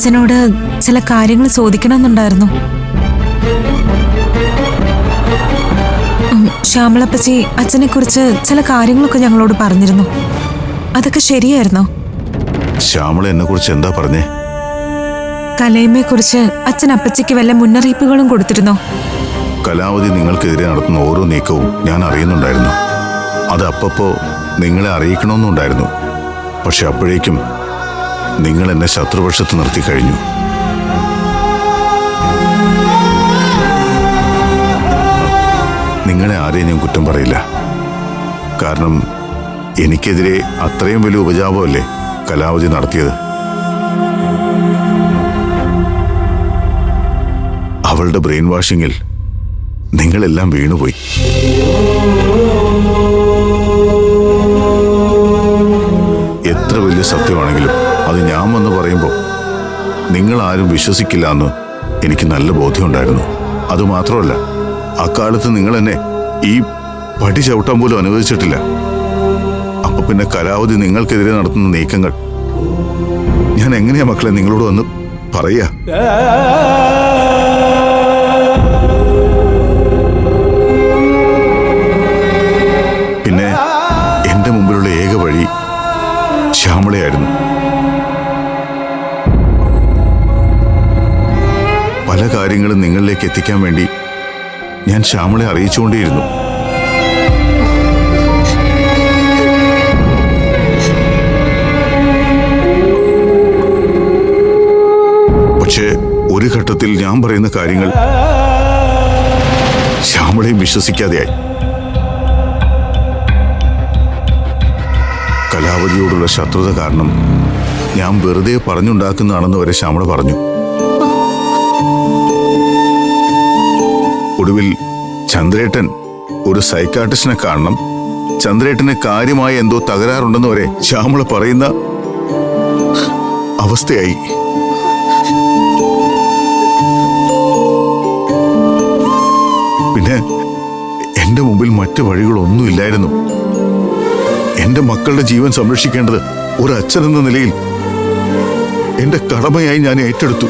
അച്ഛനോട് ചില കാര്യങ്ങൾ ചോദിക്കണമെന്നുണ്ടായിരുന്നു. ശ്യാമളപ്പച്ചി അച്ഛനെ കുറിച്ച് ചില കാര്യങ്ങളൊക്കെ ഞങ്ങളോട് പറഞ്ഞിരുന്നു. അതൊക്കെ ശരിയായിരുന്നോ? ശ്യാമള എന്നെ കുറിച്ച് എന്താ പറഞ്ഞേ? കലയമ്മയെ കുറിച്ച് അച്ഛൻ അപ്പച്ചിക്ക് വല്ല മുന്നറിയിപ്പുകളും കൊടുത്തിരുന്നോ? കലാവധി നിങ്ങൾക്കെതിരെ നടത്തുന്ന ഓരോ നീക്കവും ഞാൻ അറിയുന്നുണ്ടായിരുന്നു. അത് അപ്പപ്പോ നിങ്ങളെ അറിയിക്കണമെന്നുണ്ടായിരുന്നു. പക്ഷെ അപ്പോഴേക്കും നിങ്ങൾ എന്നെ ശത്രുപക്ഷത്ത് നിർത്തി കഴിഞ്ഞു. നിങ്ങളെ ആരെയും ഞാൻ കുറ്റം പറയില്ല. കാരണം എനിക്കെതിരെ അത്രയും വലിയ ഉപജാപമല്ലേ കലാവധി നടത്തിയത്? അവളുടെ ബ്രെയിൻ വാഷിങ്ങിൽ നിങ്ങളെല്ലാം വീണുപോയി. എത്ര വലിയ സത്യമാണെങ്കിലും അത് ഞാൻ വന്ന് പറയുമ്പോൾ നിങ്ങൾ ആരും വിശ്വസിക്കില്ല എന്ന് എനിക്ക് നല്ല ബോധ്യമുണ്ടായിരുന്നു. അതുമാത്രമല്ല അക്കാലത്ത് നിങ്ങൾ എന്നെ ഈ പടി ചവിട്ടാൻ പോലും അനുവദിച്ചിട്ടില്ല. അപ്പൊ പിന്നെ കലാവധി നിങ്ങൾക്കെതിരെ നടത്തുന്ന നീക്കങ്ങൾ. ഞാൻ എങ്ങനെയാ മക്കളെ നിങ്ങളോട് വന്ന് പറയാ ശ്യാമളയായിരുന്നു. പല കാര്യങ്ങളും നിങ്ങളിലേക്ക് എത്തിക്കാൻ വേണ്ടി ഞാൻ ശ്യാമളെ അറിയിച്ചുകൊണ്ടേയിരുന്നു. പക്ഷേ ഒരു ഘട്ടത്തിൽ ഞാൻ പറയുന്ന കാര്യങ്ങൾ ശ്യാമളയും വിശ്വസിക്കാതെയായി. കലാവതിയോടുള്ള ശത്രുത കാരണം ഞാൻ വെറുതെ പറഞ്ഞുണ്ടാക്കുന്നതാണെന്ന് വരെ ശ്യാമള പറഞ്ഞു. ഒടുവിൽ ചന്ദ്രേട്ടൻ ഒരു സൈക്കാട്രിസ്റ്റിനെ കാണണം. ചന്ദ്രേട്ടന് കാര്യമായ എന്തോ തകരാറുണ്ടെന്ന് വരെ ശ്യാമള പറയുന്ന അവസ്ഥയായി. പിന്നെ എന്റെ മുമ്പിൽ മറ്റു വഴികളൊന്നുമില്ലായിരുന്നു. എന്റെ മക്കളുടെ ജീവൻ സംരക്ഷിക്കേണ്ടത് ഒരു അച്ഛൻ എന്ന നിലയിൽ എന്റെ കടമയായി ഞാൻ ഏറ്റെടുത്തു.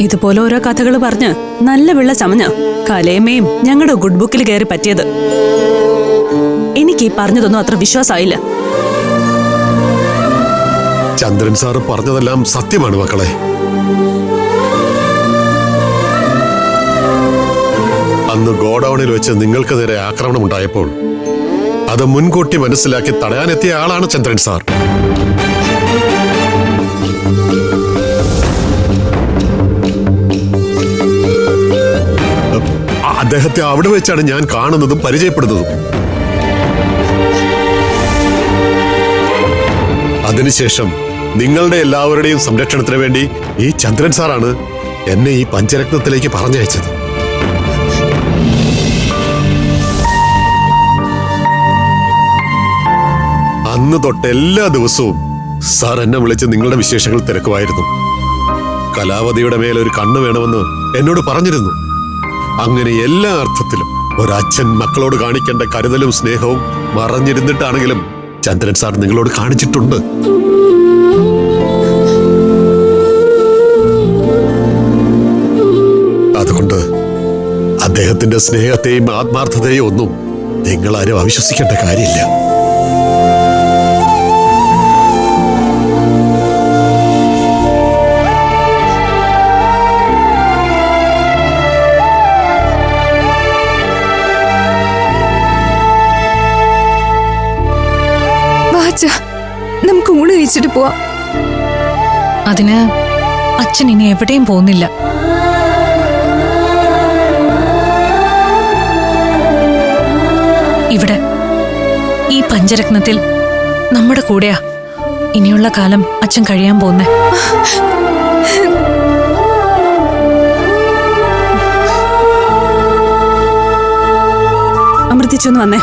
ഇതുപോലെ ഓരോ കഥകൾ പറഞ്ഞ് നല്ല വെള്ള ചമഞ്ഞ കലയമ്മയും ഞങ്ങളുടെ ഗുഡ് ബുക്കിൽ കയറി പറ്റിയത്. എനിക്ക് ഈ പറഞ്ഞതൊന്നും അത്ര വിശ്വാസമായില്ല. ചന്ദ്രൻ സാറ് പറഞ്ഞതെല്ലാം സത്യമാണ് മക്കളെ. അന്ന് ഗോഡൌണിൽ വെച്ച് നിങ്ങൾക്ക് നേരെ ആക്രമണം ഉണ്ടായപ്പോൾ അത് മുൻകൂട്ടി മനസ്സിലാക്കി തടയാനെത്തിയ ആളാണ് ചന്ദ്രൻ സാർ. അദ്ദേഹത്തെ അവിടെ വെച്ചാണ് ഞാൻ കാണുന്നതും പരിചയപ്പെടുന്നതും. അതിനുശേഷം നിങ്ങളുടെ എല്ലാവരുടെയും സംരക്ഷണത്തിന് വേണ്ടി ഈ ചന്ദ്രൻ സാറാണ് എന്നെ ഈ പഞ്ചരത്നത്തിലേക്ക് പറഞ്ഞയച്ചത്. അന്ന് തൊട്ട് എല്ലാ ദിവസവും സാർ എന്നെ വിളിച്ച് നിങ്ങളുടെ വിശേഷങ്ങൾ തിരക്കുമായിരുന്നു. കലാവതിയുടെ മേലെ ഒരു കണ്ണ് വേണമെന്ന് എന്നോട് പറഞ്ഞിരുന്നു. അങ്ങനെ എല്ലാ അർത്ഥത്തിലും ഒരച്ഛൻ മക്കളോട് കാണിക്കേണ്ട കരുതലും സ്നേഹവും മറഞ്ഞിരുന്നിട്ടാണെങ്കിലും ചന്ദ്രൻ സാർ നിങ്ങളോട് കാണിച്ചിട്ടുണ്ട്. അതുകൊണ്ട് അദ്ദേഹത്തിന്റെ സ്നേഹത്തെയും ആത്മാർത്ഥതയും ഒന്നും നിങ്ങൾ ആരും അവിശ്വസിക്കേണ്ട കാര്യമില്ല. വാച്ച നമുക്ക് ഊണ് കഴിച്ചിട്ട് പോവാം. അതിന് അച്ഛൻ ഇനി എവിടെയും പോകുന്നില്ല. ഇവിടെ ഈ പഞ്ചരത്നത്തിൽ നമ്മുടെ കൂടെയാ. ഇനിയുള്ള കാലം അച്ഛൻ കഴിയാൻ പോകുന്നേ. അമൃതിച്ചൊന്ന് വന്നേ.